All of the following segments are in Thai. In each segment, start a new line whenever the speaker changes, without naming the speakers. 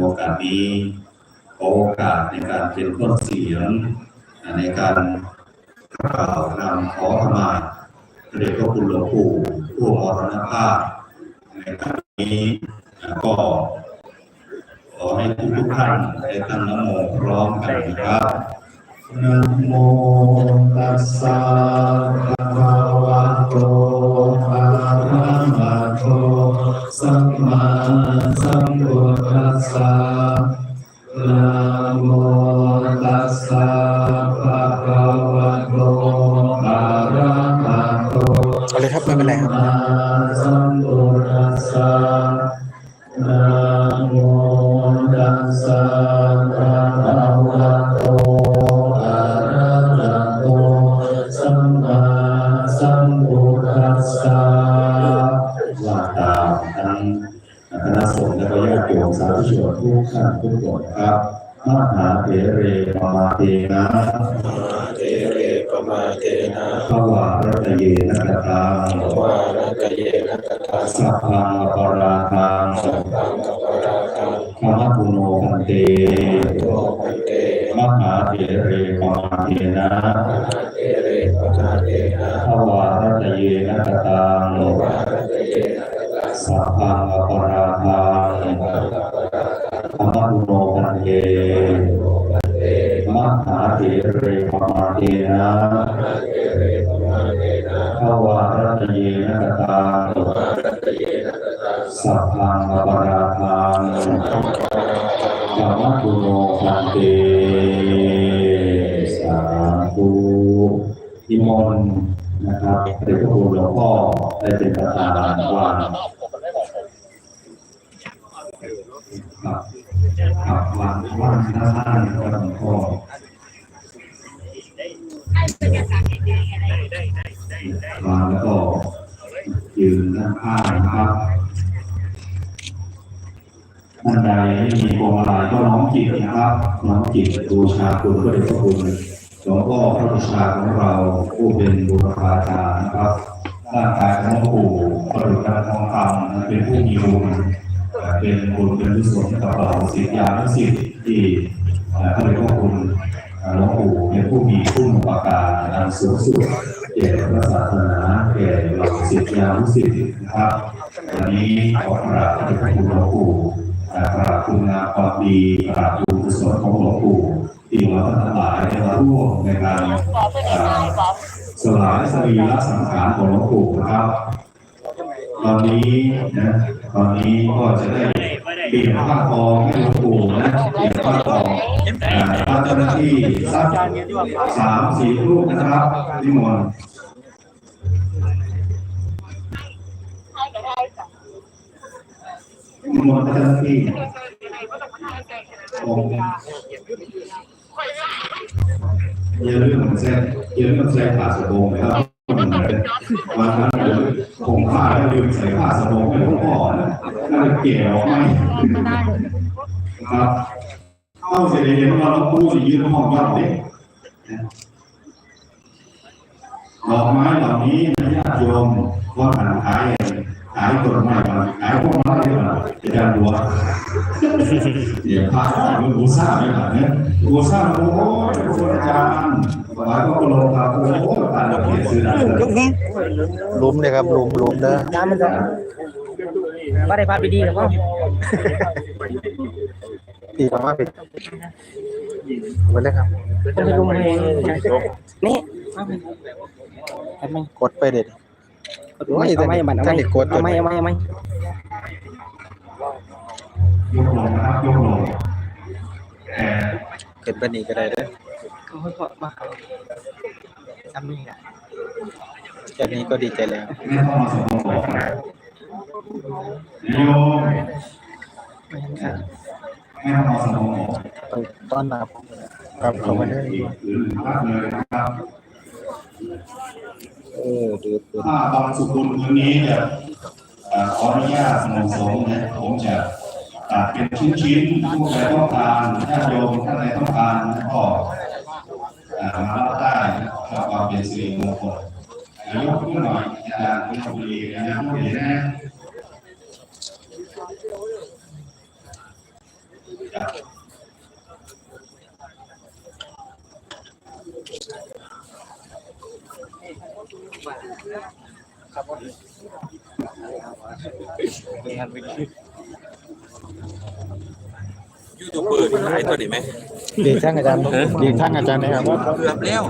โอกาสนี้ขอโอกาสในการเป็นต้นเสียง ในการกล่าวนำขอขมาพระเดชพระคุณหลวงปู่ผู้มรณภาพในครั้งนี้ก็ขอให้ทุกท่านได้ตั้งนโมพร้อมกันนะครับ
นโมตั ทุ
กท่านทุกคนครับมหาเถเรปมาเตนะ
เตเรปมาเตนะ
ภวารัตเยนะกตัง
วาระกะเยนะกตา
สัพพังปาราทัง
สัพพังกัปปะราคัง
ขมัตุโนพันเต
โลภันเต
มหาเถเรปมาเตนะ
มหาเตเรปมาเตนะ
ภวารัตเยนะกตัง
วาระกะเยนะกตา
สัพพังปารา ธรรมะตุโนพันเตสาธุนิมนนะครับพระเดชพระคุณหลวงพ่อได้เป็นประธานว่าครับครับวางว่างหน้าบ้านนะครับหลวงพ่อวางแล้วก็ยืนด้านข้างนะครับ ท่านใดไม่มีพวงมาลัยก็น้อมจิตนะครับน้อมจิตบูชาคุณพระเดชพระคุณหลวงพ่อพระบูชาของเราผู้เป็นบุรพาจารย์นะครับร่างกายของหลวงปู่ประดุจดังทองคำนะเป็นผู้มีบุญเป็นบุญเป็นกุศลกับเราศิทธิยานุศิษย์ที่พระเดชพระคุณหลวงปู่เป็นผู้มีคุณอุปการอันสูงสุดแก่พระศาสนาแก่เหล่าศิษยานุศิษย์นะครับวันนี้ขอกราบพระเดชพระคุณหลวงปู่ กราบคุณงามความดีกราบคุณกุศลของหลวงปู่ที่เราทั้งหลายได้มาร่วมในการสลายสรีระสังขารของหลวงปู่นะครับ ตอนนี้นะตอนนี้ก็จะได้เปลี่ยนผ้าคอให้หลวงปู่นะเปลี่ยนผ้าคอเอ่อถ้าเจ้าหน้าที่สักสามสี่รูปนะครับนิมนต์ นิมนต์เจ้าหน้าที่ผมอย่าลืมแซ่อย่าลืมใส่ผ้าสบงนะครับวันนั้นผมผ้าแล้วลืมใส่ผ้าสบงให้หลวงพ่อนะน่าจะเกี่ยวไหมครับเข้าเสร็จเห็นว่าเราพูดยืนห้องยอดเด็กดอกไม้เหล่านี้นะญาติโยมว่าหันขาย ขายต้นไม้มาขายพวกไม้ที่มาจารย์บัวเดี๋ยวพาเขาไปบูซ่าไปก่อนเนี่ยบูซ่าโอ้ยพระอาจารย์สบายก็ลงครับโอ้ยตาล้วเขียนซื้อลุ
มเลยครับลุมลุมเด้อ
น้ำมันจะว่าได้พาไปดีหรือเปล่า
ตีมาว่าปิดไปเลยครับ
ต้องไปลุมให้นี่ทำไม
กดไปเด็ด
เอาไม่บัตรเอา
ท่าน
ไม่
เด็กกด
เอาไม่เอาไม่เอาไม่
ยกลงนะครับยกลงแต่
เกิดไปนี่ก็ได้เด้อ
เอาให้พ่อมาทำนี่แหละ
แค่นี้ก็ดีใจแล้ว
ไม่ต้องมาสมองบอกนะโยม
ไม่ทำค่ะ
ไม่ต้องมาสมองบอก
ต้องต้อนรับครับเข้ามาเลย
อีกหรือพักเลยนะครับ
เออดูดู
ถ้าบางสุกุลคนนี้เนี่ยขออนุญาตเหมาะสมนะผมจะตัดเป็นชิ้นๆผู้ใดต้องการถ้าโยมท่านใดต้องการก็มารับได้เพื่อความเป็นสิริมงคลนยกขึ้นหน่อยอาจารย์คุณบุรีนะผู้เห็นนะ
ยูทูบเบอร์ที่หลายตัวดีไหม
ดีทั้งอาจารย์ดีทั้งอาจารย์นะครับ
เกือบแล้ว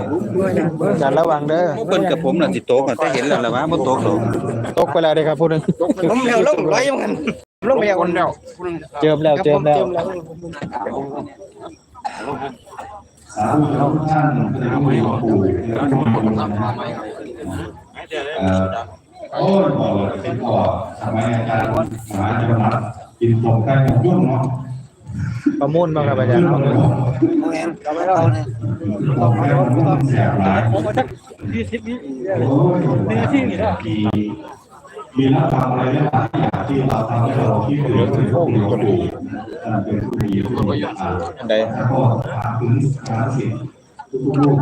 อาจารย์ระวังเด้อ
พวกเปิ้นกับผมน่ะสิโตกันแต่เห็นแล้วล่ะว่าบ่โตกหรอก
ตกไปแล้วเด้อครับผู้หนึง
ล้มแล้วล้มร้อยมันล้มแล้วคนแล้ว
เจิมแล้วเจิมแล้ว
สาธุชนทุกท่านที่ได้ร่วมหลวงปู่และทุกคนนะครับเอ่อโอ้ยบอกเลยเป็นพ่อทำไมอาจารย์หมาจะมากินผมใกล้ผมยุ่งเนาะ
ประมูลบ้างครับอาจารย์
ผมใกล้ผมยุ่งแสบหลายโอ้ยมี มีรับฟังอะไรได้หลายอย่างที่เราทำให้เราคิดถึงถึงหลวงปู่ท่านเป็นผู้มีผู้มีอา
ได้
แล้วก็ถามถึงสารสิทธิ์ทุกๆรูป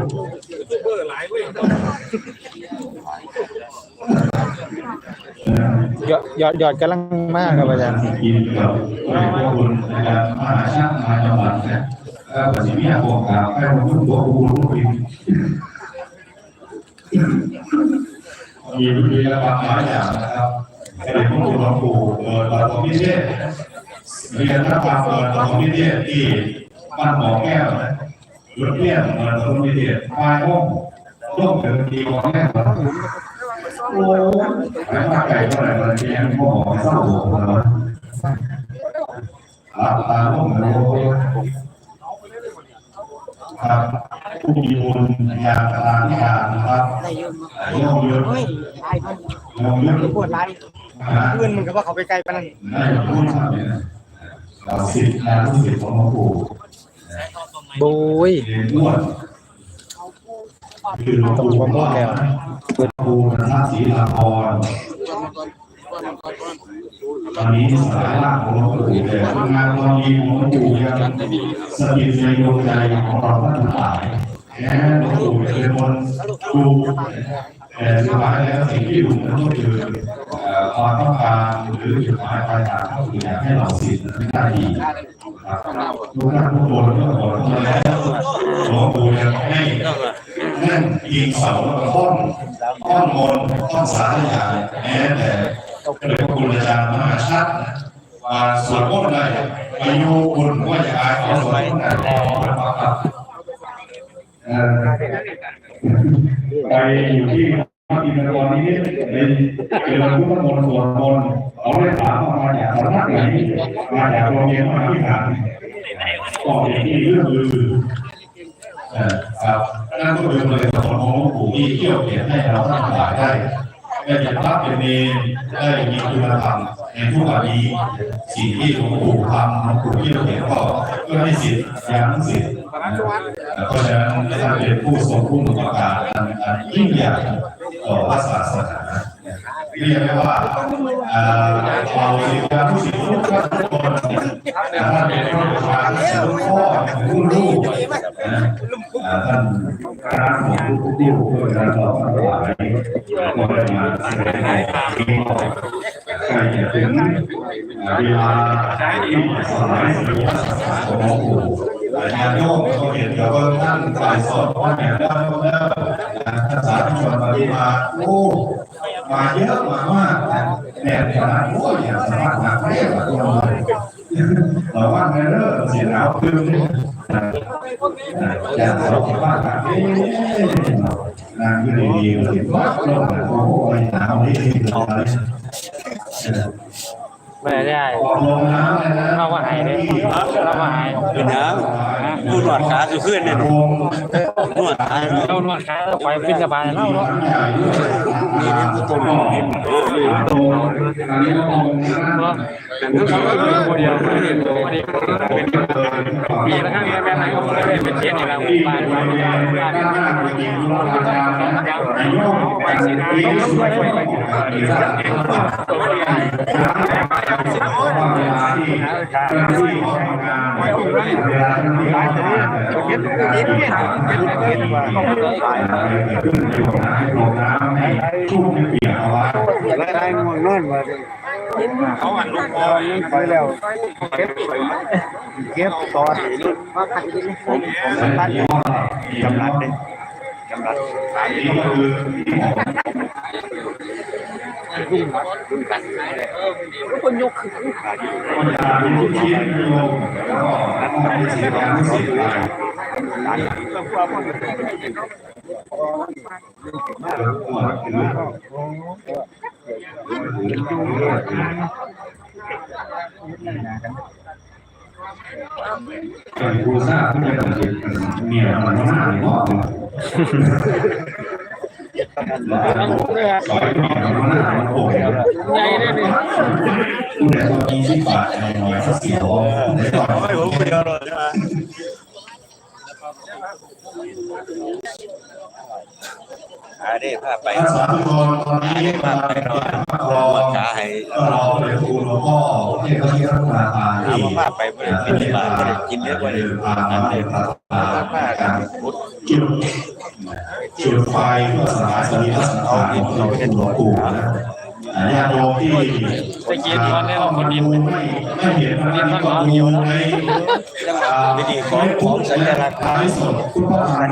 ยยอดยอดยอดกำลังมากครับอาจารย์
กินกับพวกคุณนะครับมหาชาติมาจังหวัดนะก็ปัจจุบันผมกกล่าวให้ผมพูดตัวกูรู้ผิด มีมีระบาดหลายอย่างนะครับเป็นพวกหลวงปู่เปิดตอนพิเศษเรียนนักการเปิดตอนพิเศษที่บ้านหมอแก้วนะรถเลี้ยงเปิดตอนพิเศษพายห้องร่วมถึงทีของแก้วโอ้ยไอ้ป้าไก่เท่าไหร่มันเลี้ยงพ่อหมอเศร้าโศกเลยหลับตาลงเลยครับ ผู้มีบุญญาตราธิการนะครับลงเยอะลงเยอะ
ปวดร้ายเพื่อนมึงก็ว่าเขาไปไกลปนั่น
ได้พูดครับเนี่ยเราสิทธิ์งานลูกศิษย์ของหลวงปู่
บุย
เรียนนวดคือหลวงปู่ประโมทแล้วหลวงปู่พระศรีลาภรตอนนี้สายล่างของหลวงปู่แต่งานความดีของหลวงปู่ยังสถิตในดวงใจของเราทั้งหลาย แม้หลวงปู่เจะเป็นคนดูแต่สุดท้ายแล้วสิ่งที่อยู่นั้นก็คือความต้องการหรือจุดหมายปลายทางก็คืออยากให้เราสิทธิ์นั้นได้ดีครับทุกท่านทุกคนก็ขอมาแล้วหลวงปู่ยังให้นั่นยิงเสาแล้วก็ห้องห้องมนต์ห้องสาธยายแม้แต่เป็นคุณอาจารย์มหาชาติมาสวดมนต์ได้อายุคุณว่าจะอายขอสวดมนต์ได้ ไปอยู่ที่พระอินทร์วันนี้เป็นเป็นพุทธมนต์สวดมนต์เอาได้ถามว่ามาจากสำนักไหนมาจากโรงเรียนมาที่ฐานก็อย่างที่เรื่องลือเออครับนั่นก็เป็นเลยสอนของหลวงปู่ที่เกี่ยวเกี่ยวให้เราทั้งหลายได้ ได้เป็นพระเป็นเนรได้มีคุณธรรมในทุกวันนี้ สิ่งที่หลวงปู่ทำหลวงปู่ที่เราเห็นก็เพื่อให้สิทธิ์ยังสิทธิ์เพราะฉะนั้นท่านเป็นผู้ทรงคุณอุปการอันยิ่งใหญ่ต่อพระศาสนาเรียกได้ ว่าเอ่อเราสิทธิผู้สิทธิทุกท่านทุกคนท่านเป็นผู้ประชาชนพ่อเป็นผู้ลูกนะอ่าท่านคณะของทุกๆลูกด้วยกันเราทั้งหลายก็ได้มาแสดงในที่ก็ใกล้จะถึงเวลาที่สลายสุริยสังขารของหลวงปู่ญาติโยมก็เห็นแล้วก็ท่านฝ่ายสดว่าเนี่ยได้แล้วท่านสาธุชนมาที่มาโอ้ มาเยอะมามากเนี่ยขนาดโอ้ยสามารถมาเรียกมาตัวเลยเราว่าไงเด้อเสียแล้วคืนอย่างเราคิดว่าแบบนี้นางก็ดีๆเลยว่าโลกโอ้ยหหนาวนี่เลย
ไม่ได้
ออกลงน้ำเลยนะ
เราว่าหายเลยเราว่าหาย
เป็นหยังดูหนวดขาสุขึ้นเนี่ย
ลง
หนวดขา
เรานวดขาเราไปบินสบายเราเนาะ
ใหญ่ตรงตรงอันนี้ก็ลงน้ำ
แต่ถ้าเขาเป็นคนเดียวไม่ได้ตัวไม่ได้ปีละครั้งแม่ไหนก็ไม่ได้เป็นเทียนอย่างเรา
ที่
บ้าน
บ
บ้าน
ริเว
บ้าน
ณด้านหน้าเวทีโรงอาจารย์นะนายกไปสิบปีสวยๆไป กินข้าวดีสักเพราะว่าเวลาที่เจ้าหน้าที่เขาทำงานเวลาเจ้าหน้าที่เขาทำงานเก็บเก็บเก็บเก็บเก็บขึ้นอยู่น้ำลงน้ำให้ชุ่มเปียกเอาไว้
แล้วได้ง่วงนอนมาเขาอันลูกพอไปแล้วเก็บเก็บตอนผมผม
ท่านที่ว่า
กำลังเลยก
นี่คือ
คนยกขึ้น
คนยาเป็นผู้คิดโยมแล้วก็ให้เสียการเสียไปเป็นผู้ทราบที่จะเกิดเนี่ยมันก็น่าหอกสอยมีมันน่ามันโผล่
ใหญ่เลยนี่
ผู้ใดตัวมีที่บาทในน้อยสักสี่ร้อยในตอ
ไม่ผมเดียวหรอกใช่ไหมอาได้พาไป
สาธุชนตอนนี้มาไปนอนรอ
ขาให้
รอเลยครูหลวงพ่อที่เขาที่รัฐนาทาน
เอา
ที่
มาไปไม่ได้กินที่บ้านไม่ได้กินเยอะกว่านี้
พามาในพระพาการจุด จุดไฟเพื่อสลายสรีระสังขารของเราเป็นหลวงปู่นะญาติโยมที่ตะเกียบวันแล้วคนนี้ไม่ไม่เห็นพระนิพพานอยู่ใน
วิธีของของสัญลักษณ์
ท้ายสดคุณพ่อทาน